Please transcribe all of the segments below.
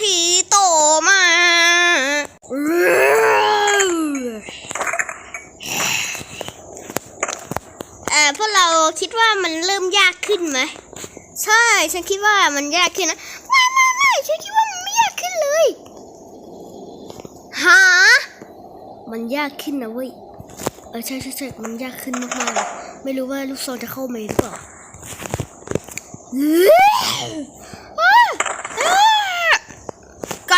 ผีโตมา เอ่อพวกเราคิดว่ามันเริ่มยากขึ้นไหม ใช่ ฉันคิดว่ามันยากขึ้นนะ ไม่ไม่ไม่ฉันคิดว่ามันไม่ยากขึ้นเลยหามันยากขึ้นนะเว้ย เออใช่ใช่ใช่มันยากขึ้นมากๆเลยไม่รู้ว่าลูกซองจะเข้ามหรือเปล่า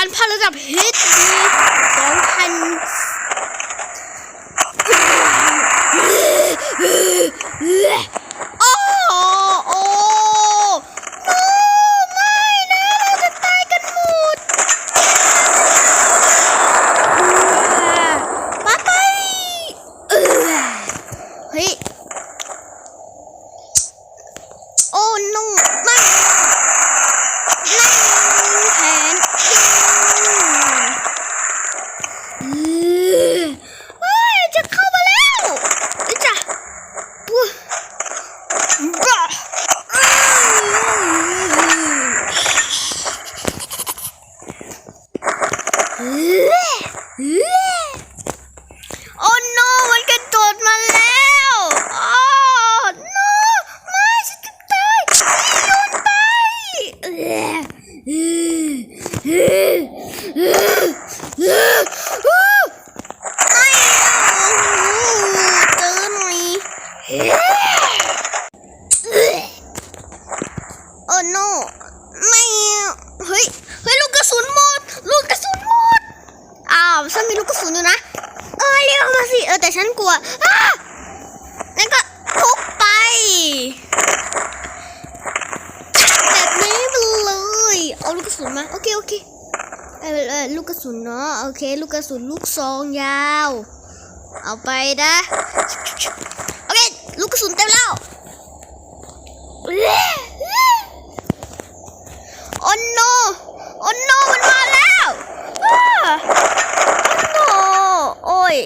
การพันระดับฮิตมีสองพันโอ้โอ้โอ้ไม่นะเราจะตายกันหมด ไปไปเออเฮ้ย โอ้นุ่งไม่นั่งแผนเออเฮ้ยจะเข้ามาแล้วเอ้ยจ้ะปุ๊บบ้าเออเออ โอ้โนมันกระโดดมาแล้วโอ้โนไม่ฉันจะตายโยนไปเออเออเออเออเออเออไม่เอาเจอหน่อยเออ โอ้โนไม่เฮ้ยเฮ้ยลูกกระสุนหมด ลูกกระสุนหมดอ้าวฉันมีลูกกระสุนอยู่นะ เออเรียกมาสิเออแต่ฉันกลัวอ้านั่นก็ทุบไปแบบนี้ไปเลยเอาลูกกระสุนมาโอเคโอเคเออเออลูกกระสุนเนาะโอเค ลูกกระสุนลูกซองยาว เอาไปนะโอเคลูกกระสุนเต็มแล้วโอ้โนโอ้โนมันมาแล้วอ้า โอ้โอ้ย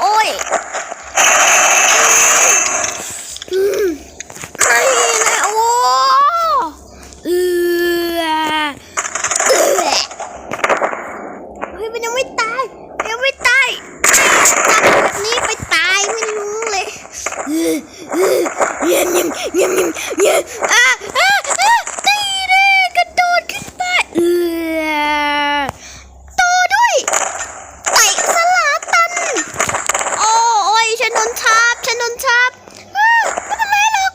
โอ้ยอืมไม่นะโอ้เออเออเฮ้ยมันยังไม่ตายมันยังไม่ตายจับแบบนี้ไปตายไม่รู้เลย เนี้ยเยี่ยเยี่ยเยี่ยอะอะอะตีเลยกระโดดขึ้นไปเออโตด้วยไก่สลาตัน โอ้โอ้ยฉันโดนทับฉันโดนทับอ้าไม่เป็นไรหรอก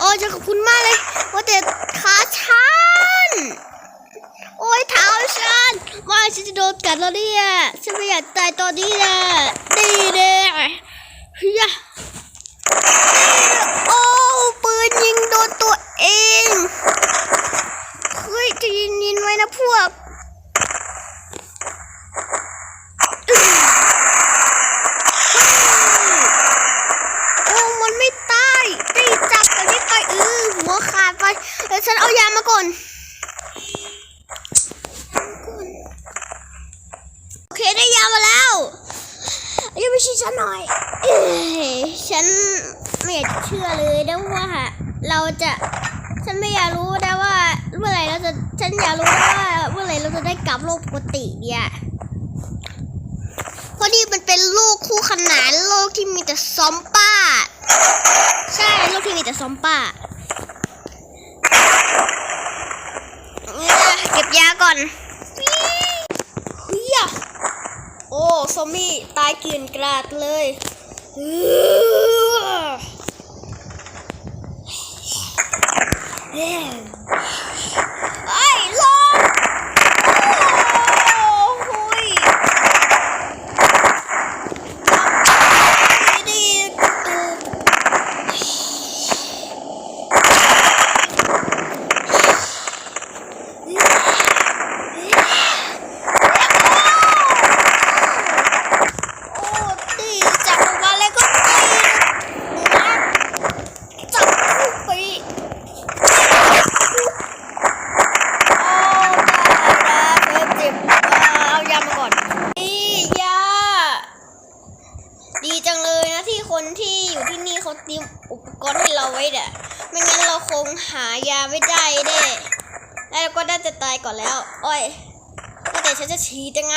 โอ้ยฉันขอบคุณมากเลย ว่าแต่ขาฉัน โอ้ยเท้าฉันว่า ฉันจะโดนกัดแล้วเนี่ยฉันไม่อยากตายตอนนี้นะดีเลยเฮียโอ้ปืนยิงโดนตัวเอง เฮ้ยจะยินยินไว้นะพวกโอ้มันไม่ตายตีจับกันไม่ไปเออหัวขาดไปเดี๋ยวฉันเอายามาก่อน โอเคได้ยามาแล้วยังไม่ใช่ ฉันหน่อยเอ้ยฉันไม่อยากเชื่อเลยนะว่าเราจะฉันไม่อยากรู้นะว่า เมื่อไหร่เราจะฉันอยากรู้ว่าเมื่อไหร่เราจะได้กลับโลกปกติเนี่ยเพราะนี่มันเป็นโลกคู่ขนานโลกที่มีแต่ซอมป้า ใช่โลกที่มีแต่ซอมป้าเนี่ยเก็บยาก่อนเฮีย โอ้ ซอมบี้ตายเกลื่อนกราดเลยเายาไม่ได้เด้แล้วก็ได้จะตายก่อนแล้ว โอ้ยแต่ฉันจะฉีดยังไง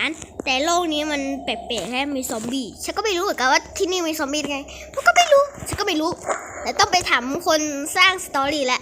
าร แต่โลกนี้มันแปลกๆแค่มีซอมบี้ฉันก็ไม่รู้เหมือนกันว่าที่นี่มีซอมบี้ไงพวกก็ไม่รู้ฉันก็ไม่รู้แต่ต้องไปถามคนสร้างสตอรี่แหละ